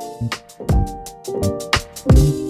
Thank you.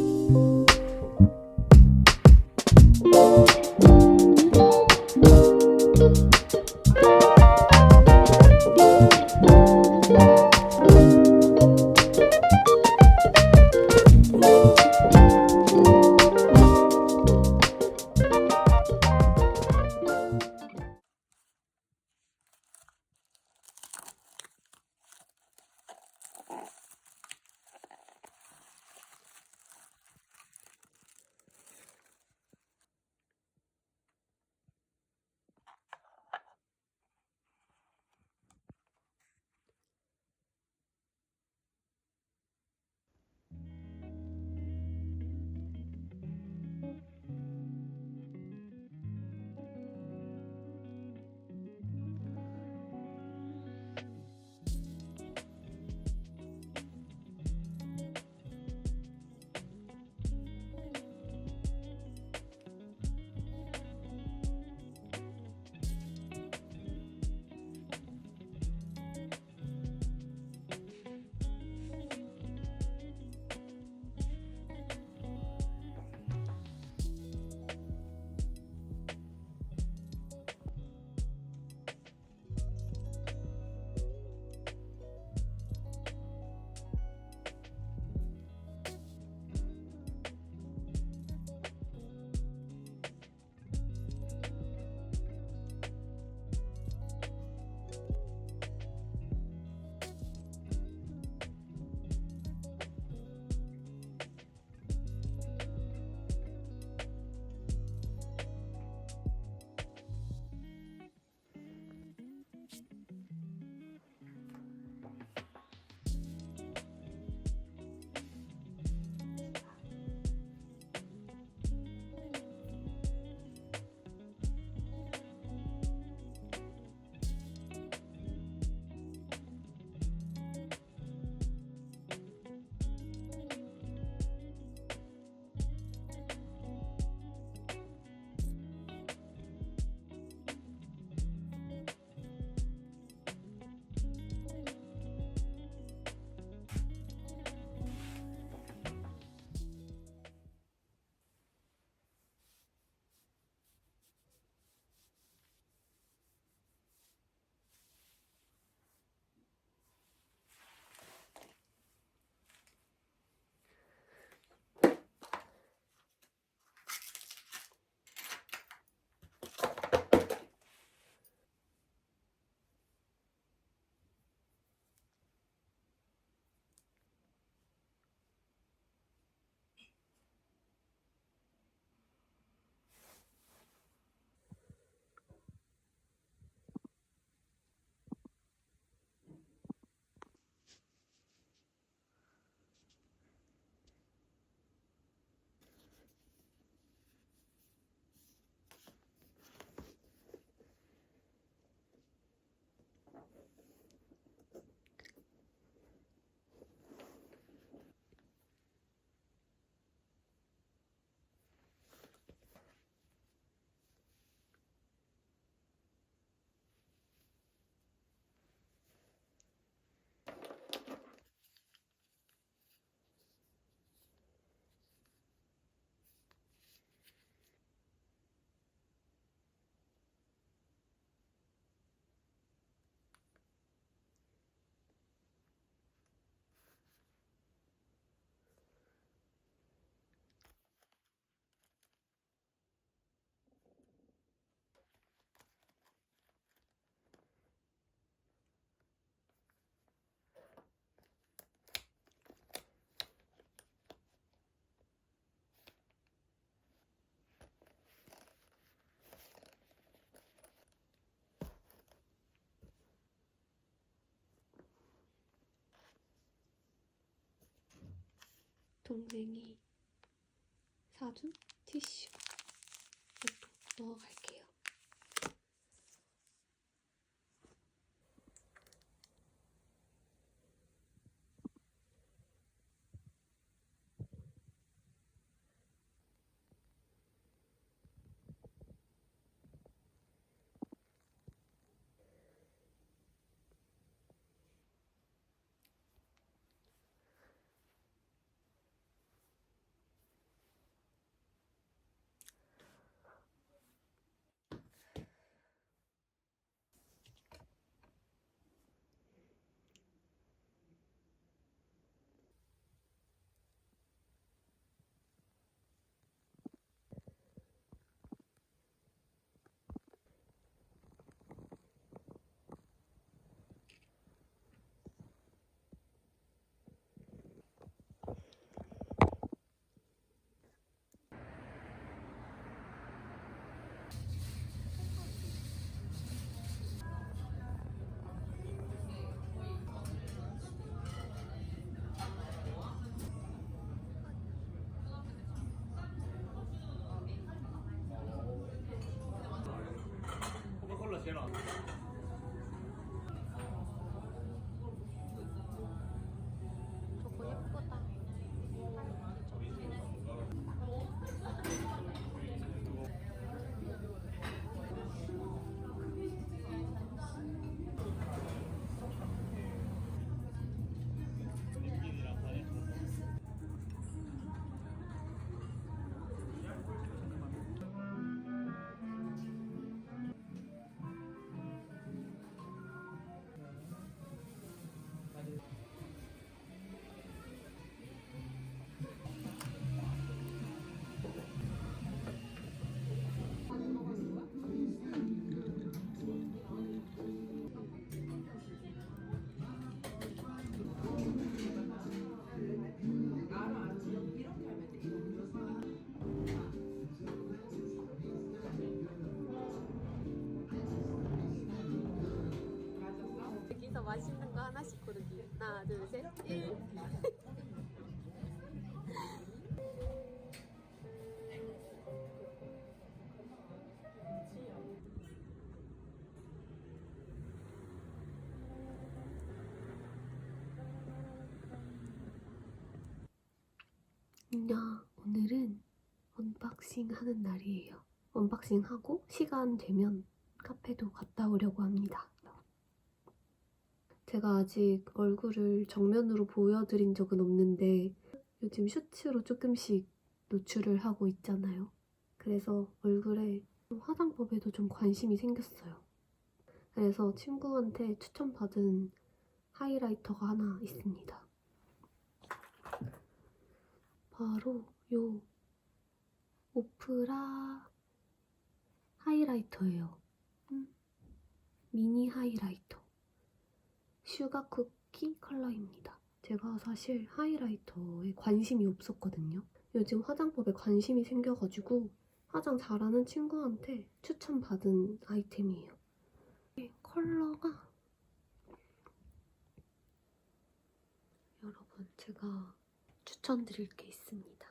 동생이 사준 티슈 이것도 넣어갈게요. 맛있는 거 하나씩 고르기. 하나 둘셋 1 오늘은 언박싱 하는 날이에요. 언박싱 하고 시간 되면 카페도 갔다 오려고 합니다. 제가 아직 얼굴을 정면으로 보여드린 적은 없는데 요즘 슈츠로 조금씩 노출을 하고 있잖아요. 그래서 얼굴에 화장법에도 좀 관심이 생겼어요. 그래서 친구한테 추천받은 하이라이터가 하나 있습니다. 바로 요 오프라 하이라이터예요. 음, 미니 하이라이터. 슈가 쿠키 컬러입니다. 제가 사실 하이라이터에 관심이 없었거든요. 요즘 화장법에 관심이 생겨가지고 화장 잘하는 친구한테 추천받은 아이템이에요. 이 컬러가 여러분 제가 추천드릴 게 있습니다.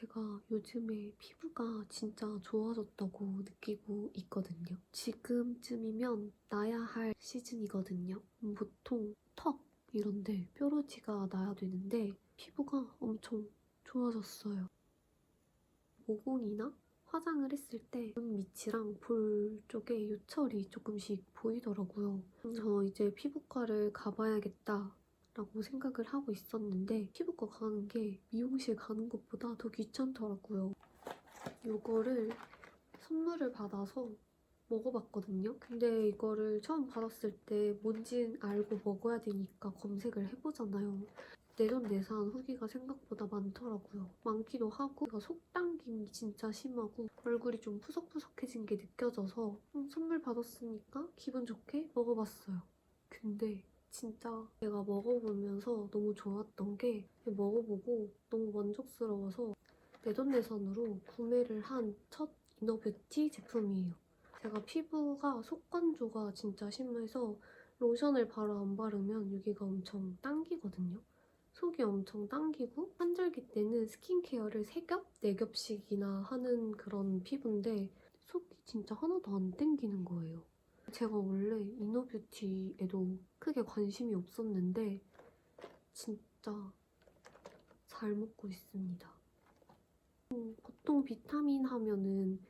제가 요즘에 피부가 진짜 좋아졌다고 느끼고 있거든요. 지금쯤이면 나야 할 시즌이거든요. 음, 보통 턱 이런데 뾰루지가 나야 되는데 피부가 엄청 좋아졌어요. 모공이나 화장을 했을 때 눈 밑이랑 볼 쪽에 요철이 조금씩 보이더라고요. 저 이제 피부과를 가봐야겠다 라고 생각을 하고 있었는데 피부과 가는 게 미용실 가는 것보다 더 귀찮더라고요. 이거를 선물을 받아서 먹어봤거든요. 근데 이거를 처음 받았을 때 뭔진 알고 먹어야 되니까 검색을 해보잖아요. 내돈내산 후기가 생각보다 많더라고요. 많기도 하고 속 당김이 진짜 심하고 얼굴이 좀 푸석푸석해진 게 느껴져서 음, 선물 받았으니까 기분 좋게 먹어봤어요. 근데 진짜 제가 먹어보면서 너무 좋았던 게 먹어보고 너무 만족스러워서 내돈내산으로 구매를 한 첫 이너뷰티 제품이에요. 제가 피부가 속건조가 진짜 심해서 로션을 바로 안 바르면 여기가 엄청 당기거든요. 속이 엄청 당기고 환절기 때는 스킨케어를 3겹, 4겹씩이나 하는 그런 피부인데 속이 진짜 하나도 안 당기는 거예요. 제가 원래 이너뷰티에도 크게 관심이 없었는데 진짜 잘 먹고 있습니다. 음, 보통 비타민 하면은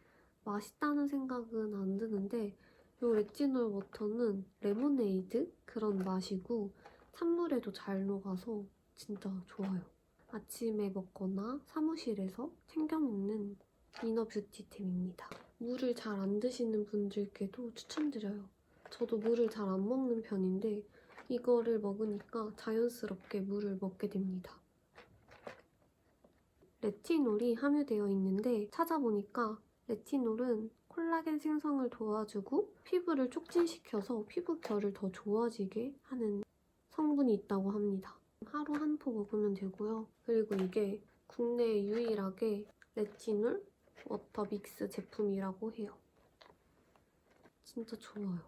맛있다는 생각은 안 드는데 이 레티놀 워터는 레모네이드 그런 맛이고 찬물에도 잘 녹아서 진짜 좋아요. 아침에 먹거나 사무실에서 챙겨 먹는 이너 뷰티템입니다. 물을 잘 안 드시는 분들께도 추천드려요. 저도 물을 잘 안 먹는 편인데 이거를 먹으니까 자연스럽게 물을 먹게 됩니다. 레티놀이 함유되어 있는데 찾아보니까 레티놀은 콜라겐 생성을 도와주고 피부를 촉진시켜서 피부 결을 더 좋아지게 하는 성분이 있다고 합니다. 하루 한 포 먹으면 되고요. 그리고 이게 국내 유일하게 레티놀 워터 믹스 제품이라고 해요. 진짜 좋아요.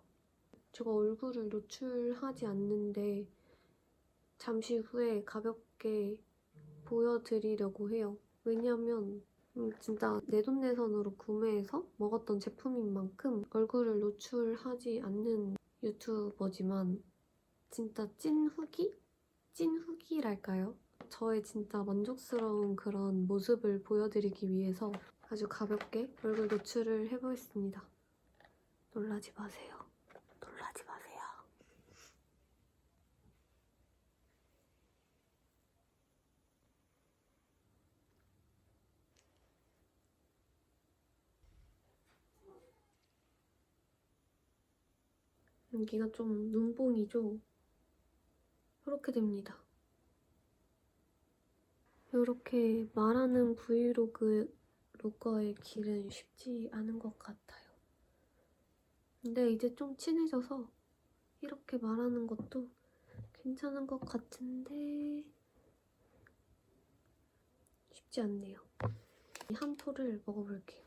제가 얼굴을 노출하지 않는데 잠시 후에 가볍게 보여드리려고 해요. 왜냐면 음, 진짜 내돈내산으로 구매해서 먹었던 제품인 만큼 얼굴을 노출하지 않는 유튜버지만 진짜 찐 후기? 찐 후기랄까요? 저의 진짜 만족스러운 그런 모습을 보여드리기 위해서 아주 가볍게 얼굴 노출을 해보겠습니다. 놀라지 마세요. 놀라지 마세요. 여기가 좀 눈뽕이죠? 이렇게 됩니다. 이렇게 말하는 브이로그 로거의 길은 쉽지 않은 것 같아요. 근데 이제 좀 친해져서 이렇게 말하는 것도 괜찮은 것 같은데 쉽지 않네요. 이한 포를 먹어볼게요.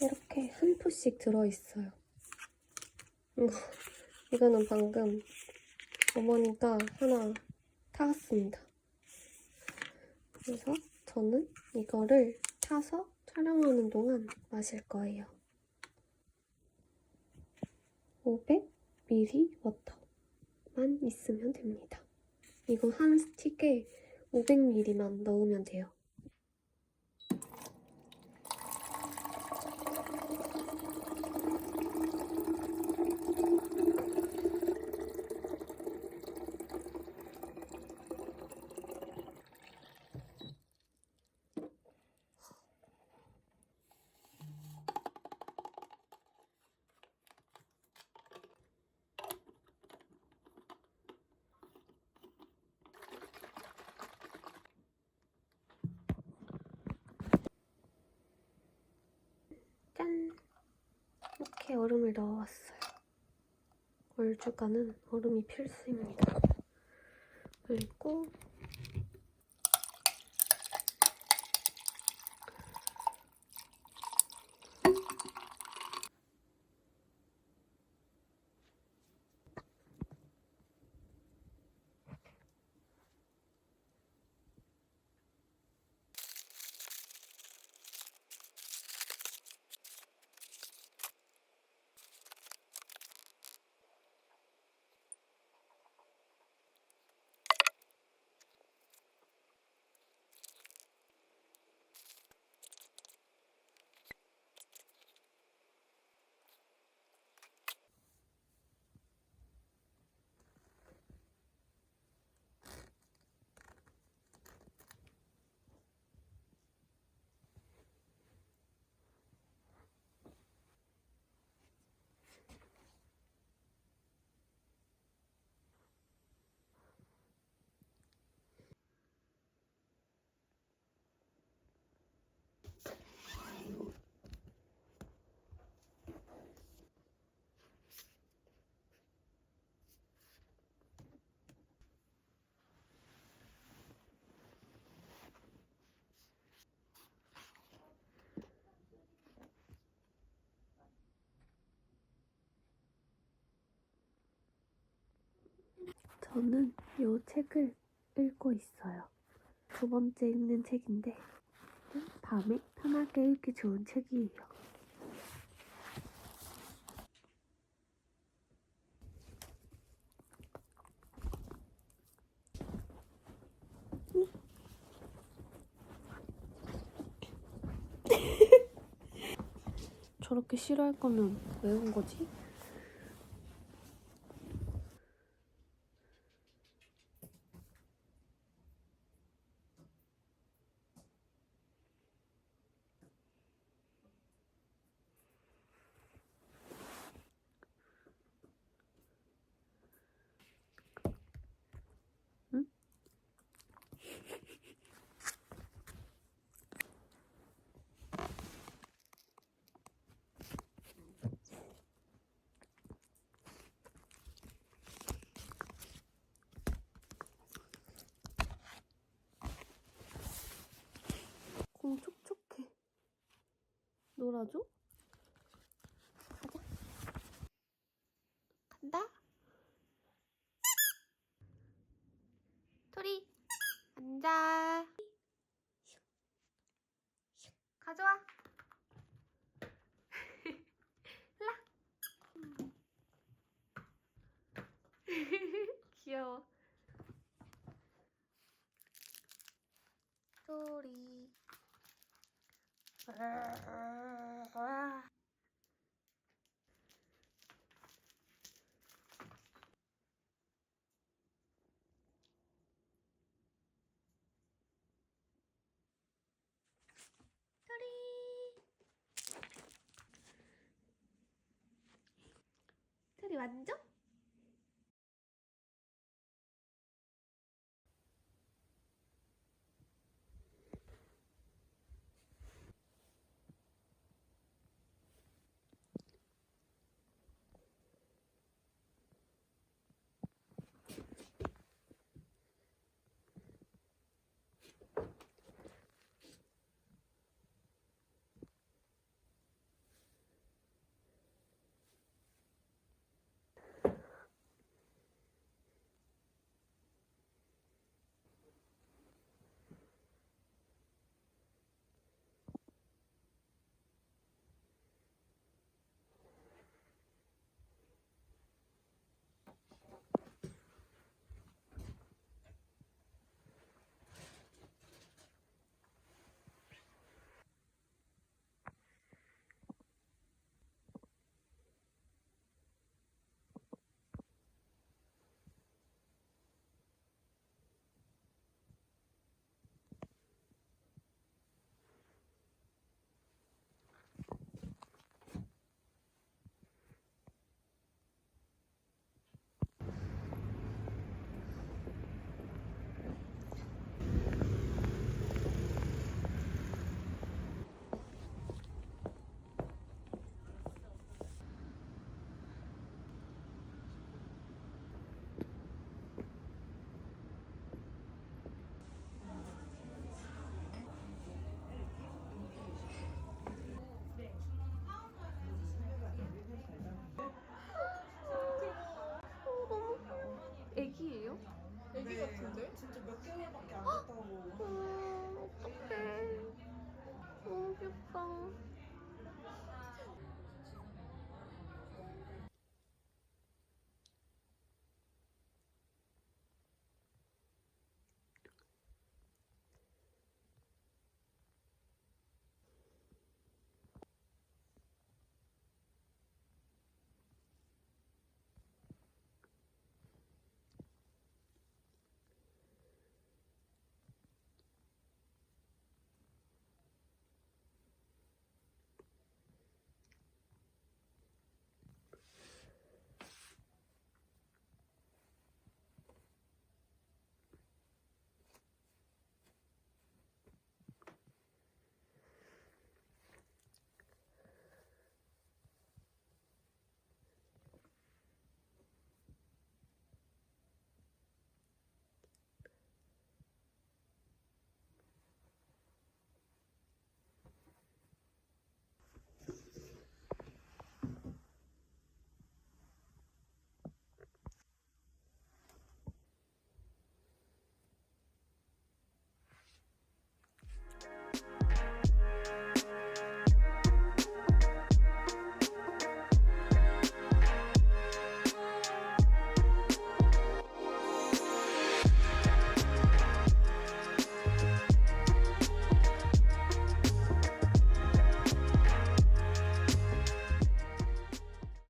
이렇게 한 포씩 들어있어요. 이거, 이거는 방금 어머니가 하나 타갔습니다. 그래서 저는 이거를 타서 촬영하는 동안 마실 거예요. 500ml 워터만 있으면 됩니다. 크게 500ml만 넣으면 돼요. 이렇게 얼음을 넣어왔어요. 얼주가는 얼음이 필수입니다. 그리고 저는 이 책을 읽고 있어요. 두 번째 읽는 책인데 밤에 편하게 읽기 좋은 책이에요. 저렇게 싫어할 거면 왜 온 거지? 공 촉촉해. 가자. 간다. 토리, 앉아. 가져와. 일라. 귀여워. 토리. 토리 만져?